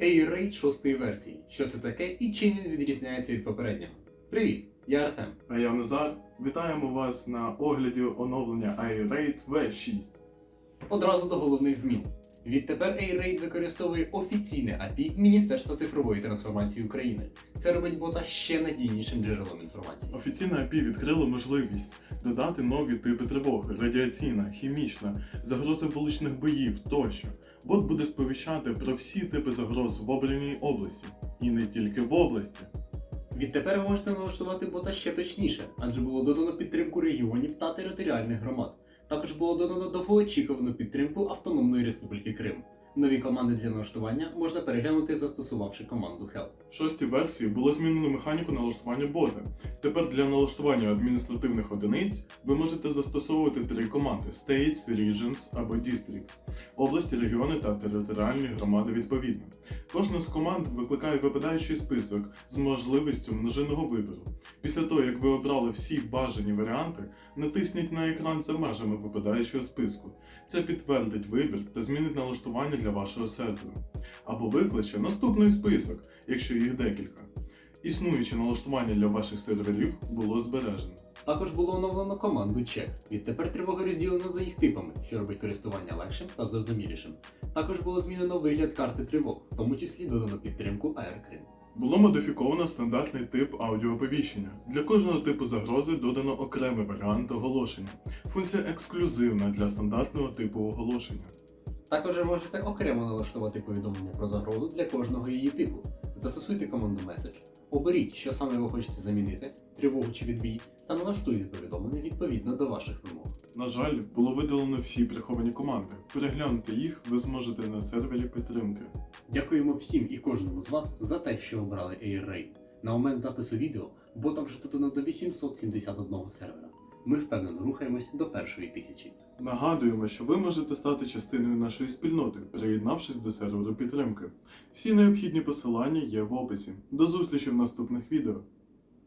A-Raid 6 версії. Що це таке і чим він відрізняється від попереднього? Привіт, я Артем. А я Назар. Вітаємо вас на огляді оновлення iRaid V6. Одразу до головних змін. Відтепер A-Raid використовує офіційне API Міністерства цифрової трансформації України. Це робить бота ще надійнішим джерелом інформації. Офіційне API відкрило можливість додати нові типи тривог: радіаційна, хімічна, загрози вуличних боїв тощо. Бот буде сповіщати про всі типи загроз в обраній області. І не тільки в області. Відтепер можете налаштувати бота ще точніше, адже було додано підтримку регіонів та територіальних громад. Також було додано довгоочікувану підтримку Автономної Республіки Крим. Нові команди для налаштування можна переглянути, застосувавши команду Help. В шостій версії було змінено механіку налаштування бота. Тепер для налаштування адміністративних одиниць ви можете застосовувати три команди: States, Regions або Districts, області, регіони та територіальні громади відповідно. Кожна з команд викликає випадаючий список з можливістю множинного вибору. Після того, як ви обрали всі бажані варіанти, натисніть на екран за межами випадаючого списку. Це підтвердить вибір та змінить налаштування для вашого серверу. Або викличе наступний список, якщо їх декілька. Існуюче налаштування для ваших серверів було збережено. Також було оновлено команду Check. Відтепер тривоги розділено за їх типами, що робить користування легшим та зрозумілішим. Також було змінено вигляд карти тривог, в тому числі додано підтримку Аеркрим. Було модифіковано стандартний тип аудіооповіщення. Для кожного типу загрози додано окремий варіант оголошення. Функція ексклюзивна для стандартного типу оголошення. Також ви можете окремо налаштувати повідомлення про загрозу для кожного її типу. Застосуйте команду Message. Оберіть, що саме ви хочете замінити, тривогу чи відбій, та налаштуйте повідомлення відповідно до ваших вимог. На жаль, було видалено всі приховані команди. Переглянути їх ви зможете на сервері підтримки. Дякуємо всім і кожному з вас за те, що обрали AirRaid. На момент запису відео бота вже додано до 871 сервера. Ми впевнено рухаємось до першої тисячі. Нагадуємо, що ви можете стати частиною нашої спільноти, приєднавшись до серверу підтримки. Всі необхідні посилання є в описі. До зустрічі в наступних відео.